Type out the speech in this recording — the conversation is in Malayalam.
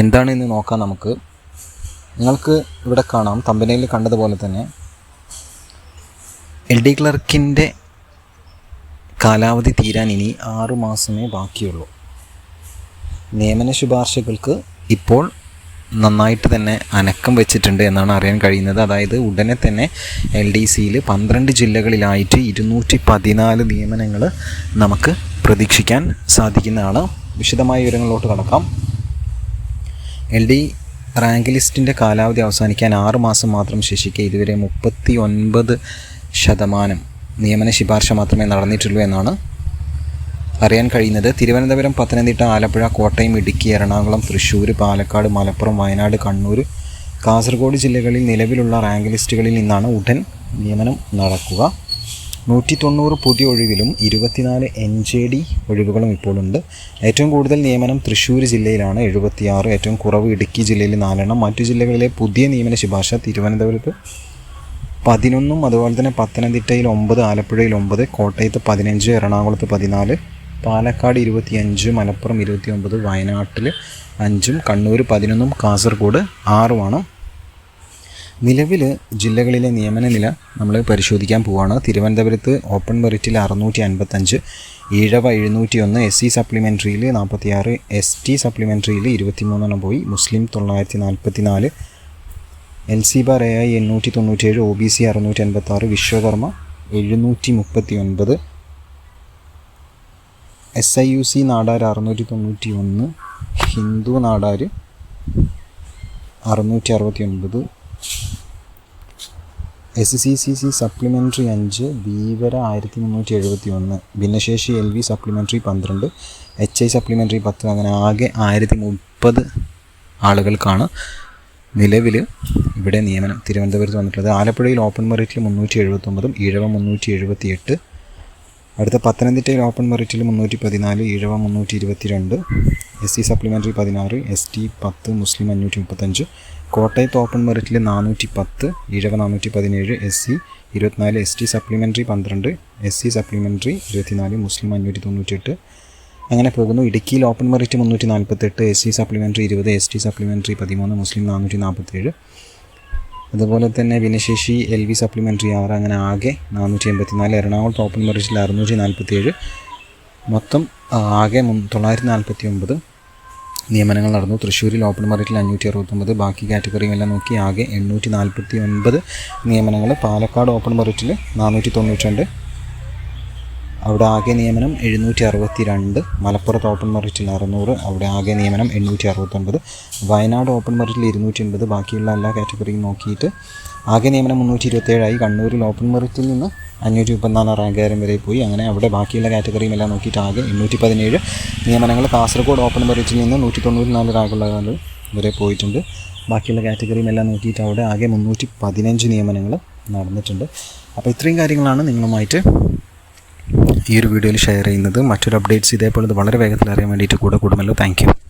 എന്താണ് എന്ന് നോക്കാം നമുക്ക്. നിങ്ങൾക്ക് ഇവിടെ കാണാം. തമ്പനയിൽ കണ്ടതുപോലെ തന്നെ എൽ ഡി ക്ലർക്കിന്റെ കാലാവധി തീരാൻ ഇനി ആറ് മാസമേ ബാക്കിയുള്ളൂ. നിയമന ശുപാർശകൾക്ക് ഇപ്പോൾ നന്നായിട്ട് തന്നെ അനക്കം വെച്ചിട്ടുണ്ട് എന്നാണ് അറിയാൻ കഴിയുന്നത്. അതായത് ഉടനെ തന്നെ എൽ ഡി സിയിൽ പന്ത്രണ്ട് ജില്ലകളിലായിട്ട് ഇരുന്നൂറ്റി പതിനാല് നിയമനങ്ങൾ നമുക്ക് പ്രതീക്ഷിക്കാൻ സാധിക്കുന്നതാണ്. വിശദമായ വിവരങ്ങളിലോട്ട് കടക്കാം. എൽ ഡി റാങ്ക് ലിസ്റ്റിന്റെ കാലാവധി അവസാനിക്കാൻ ആറ് മാസം മാത്രം ശേഷിക്കെ ഇതുവരെ മുപ്പത്തി ഒൻപത് ശതമാനം നിയമന ശുപാർശ മാത്രമേ നടന്നിട്ടുള്ളൂ എന്നാണ് അറിയാൻ കഴിയുന്നത്. തിരുവനന്തപുരം പത്തനംതിട്ട ആലപ്പുഴ കോട്ടയം ഇടുക്കി എറണാകുളം തൃശ്ശൂർ പാലക്കാട് മലപ്പുറം വയനാട് കണ്ണൂർ കാസർഗോഡ് ജില്ലകളിൽ നിലവിലുള്ള റാങ്ക് ലിസ്റ്റുകളിൽ നിന്നാണ് ഉടൻ നിയമനം നടക്കുക. നൂറ്റി തൊണ്ണൂറ് പുതിയ ഒഴിവിലും ഇരുപത്തിനാല് എൻ ജെ ഡി ഒഴിവുകളും ഇപ്പോഴുണ്ട് ഏറ്റവും കൂടുതൽ നിയമനം തൃശ്ശൂർ ജില്ലയിലാണ്. എഴുപത്തിയാറ് ഏറ്റവും കുറവ് ഇടുക്കി ജില്ലയിൽ നാലെണ്ണം. മറ്റു ജില്ലകളിലെ പുതിയ നിയമന ശുപാർശ തിരുവനന്തപുരത്ത് പതിനൊന്നും അതുപോലെ തന്നെ പത്തനംതിട്ടയിൽ ഒമ്പത് ആലപ്പുഴയിൽ ഒമ്പത് കോട്ടയത്ത് പതിനഞ്ച് എറണാകുളത്ത് പതിനാല് പാലക്കാട് ഇരുപത്തിയഞ്ച് മലപ്പുറം ഇരുപത്തി ഒമ്പത് വയനാട്ടിൽ അഞ്ചും കണ്ണൂർ പതിനൊന്നും കാസർഗോഡ് ആറുമാണ്. നിലവിൽ ജില്ലകളിലെ നിയമന നില നമ്മൾ പരിശോധിക്കാൻ പോവുകയാണ് തിരുവനന്തപുരത്ത് ഓപ്പൺ മെറിറ്റിൽ അറുന്നൂറ്റി അൻപത്തഞ്ച് ഈഴവ എഴുന്നൂറ്റി ഒന്ന് എസ് സി സപ്ലിമെന്ററിയിൽ നാൽപ്പത്തിയാറ് എസ് ടി സപ്ലിമെന്ററിയിൽ ഇരുപത്തിമൂന്നെണ്ണം പോയി. മുസ്ലിം തൊള്ളായിരത്തി നാൽപ്പത്തി നാല് L C bar A I എണ്ണൂറ്റി തൊണ്ണൂറ്റേഴ് ഒ ബി സി അറുന്നൂറ്റി അൻപത്താറ് വിശ്വകർമ്മ എഴുന്നൂറ്റി മുപ്പത്തി ഒൻപത് S I U C Nadar അറുന്നൂറ്റി തൊണ്ണൂറ്റി ഒന്ന് ഹിന്ദു നാടാർ അറുന്നൂറ്റി അറുപത്തി ഒൻപത് S C C C supplementary അഞ്ച് ഭീവര ആയിരത്തി മുന്നൂറ്റി എഴുപത്തി ഒന്ന് ഭിന്നശേഷി എൽ വി സപ്ലിമെന്ററി പന്ത്രണ്ട് എച്ച് ഐ സപ്ലിമെന്ററി പത്ത് അങ്ങനെ ആകെ ആയിരത്തി മുപ്പത് ആളുകൾക്കാണ് നിലവിൽ ഇവിടെ നിയമനം. തിരുവനന്തപുരത്ത് വന്നിട്ടുള്ളത്. ആലപ്പുഴയിൽ ഓപ്പൺ മെറിറ്റിൽ മുന്നൂറ്റി എഴുപത്തൊമ്പതും ഈഴവ മുന്നൂറ്റി എഴുപത്തി എട്ട് അടുത്ത പത്തനംതിട്ടയിൽ ഓപ്പൺ മെറിറ്റിൽ മുന്നൂറ്റി പതിനാല് ഈഴവ മുന്നൂറ്റി ഇരുപത്തി രണ്ട് എസ് സി സപ്ലിമെന്ററി പതിനാറ് എസ് ടി പത്ത് മുസ്ലിം അഞ്ഞൂറ്റി മുപ്പത്തഞ്ച് കോട്ടയത്ത് ഓപ്പൺ മെറിറ്റിൽ നാനൂറ്റി പത്ത് ഈഴവ നാനൂറ്റി പതിനേഴ് എസ് സി ഇരുപത്തിനാല് എസ് ടി സപ്ലിമെന്ററി പന്ത്രണ്ട് എസ് സി സപ്ലിമെന്ററി ഇരുപത്തിനാല് മുസ്ലിം അഞ്ഞൂറ്റി തൊണ്ണൂറ്റിയെട്ട്. അങ്ങനെ പോകുന്നു. ഇടുക്കിയിൽ ഓപ്പൺ മെറിറ്റ് മുന്നൂറ്റി നാൽപ്പത്തെട്ട് എസ് സി സപ്ലിമെന്ററി ഇരുപത് എസ് ടി സപ്ലിമെന്ററി പതിമൂന്ന് മുസ്ലിം നാനൂറ്റി നാൽപ്പത്തേഴ് അതുപോലെ തന്നെ ഭിന്നശേഷി എൽ വി സപ്ലിമെന്ററി ആറ് അങ്ങനെ ആകെ നാനൂറ്റി എൺപത്തിനാല് എറണാകുളത്ത് ഓപ്പൺ മെറിറ്റിൽ അറുന്നൂറ്റി നാൽപ്പത്തിയേഴ് മൊത്തം ആകെ തൊള്ളായിരത്തി നാൽപ്പത്തി ഒമ്പത് നിയമനങ്ങൾ നടന്നു. തൃശ്ശൂരിൽ ഓപ്പൺ മാർക്കറ്റിൽ അഞ്ഞൂറ്റി അറുപത്തൊമ്പത് ബാക്കി കാറ്റഗറിയും എല്ലാം നോക്കി ആകെ എണ്ണൂറ്റി നാൽപ്പത്തി ഒൻപത് നിയമനങ്ങൾ. പാലക്കാട് ഓപ്പൺ മാർക്കറ്റിൽ നാനൂറ്റി തൊണ്ണൂറ്റി രണ്ട് അവിടെ ആകെ നിയമനം എഴുന്നൂറ്റി അറുപത്തി രണ്ട് മലപ്പുറത്ത് ഓപ്പൺ മെറിറ്റിൽ അറുന്നൂറ് അവിടെ ആകെ നിയമനം എണ്ണൂറ്റി അറുപത്തൊൻപത് വയനാട് ഓപ്പൺ മെറിറ്റിൽ ഇരുന്നൂറ്റി എൺപത് ബാക്കിയുള്ള എല്ലാ കാറ്റഗറിയും നോക്കിയിട്ട് ആകെ നിയമനം മുന്നൂറ്റി ഇരുപത്തേഴായി കണ്ണൂരിൽ ഓപ്പൺ മെറിറ്റിൽ നിന്ന് അഞ്ഞൂറ്റി മുപ്പത്തിനാല് റാങ്കുകാരൻ വരെ പോയി. അങ്ങനെ അവിടെ ബാക്കിയുള്ള കാറ്റഗറിയും എല്ലാം നോക്കിയിട്ട് ആകെ എണ്ണൂറ്റി പതിനേഴ് നിയമനങ്ങൾ കാസർഗോഡ് ഓപ്പൺ മെറിറ്റിൽ നിന്ന് നൂറ്റി തൊണ്ണൂറ്റി നാല് റാങ്കുള്ള വരെ പോയിട്ടുണ്ട്. ബാക്കിയുള്ള കാറ്റഗറിയും എല്ലാം നോക്കിയിട്ട് അവിടെ ആകെ മുന്നൂറ്റി പതിനഞ്ച് നിയമനങ്ങൾ നടന്നിട്ടുണ്ട്. അപ്പോൾ ഇത്രയും കാര്യങ്ങളാണ് നിങ്ങളുമായിട്ട് ഈ ഒരു വീഡിയോയിൽ ഷെയർ ചെയ്യുന്നത്. മറ്റൊരു അപ്ഡേറ്റ്സ് ഇതേപോലെ വളരെ വേഗത്തിൽ അറിയാൻ വേണ്ടിയിട്ട് കൂടെ കൂടുമല്ലോ. താങ്ക്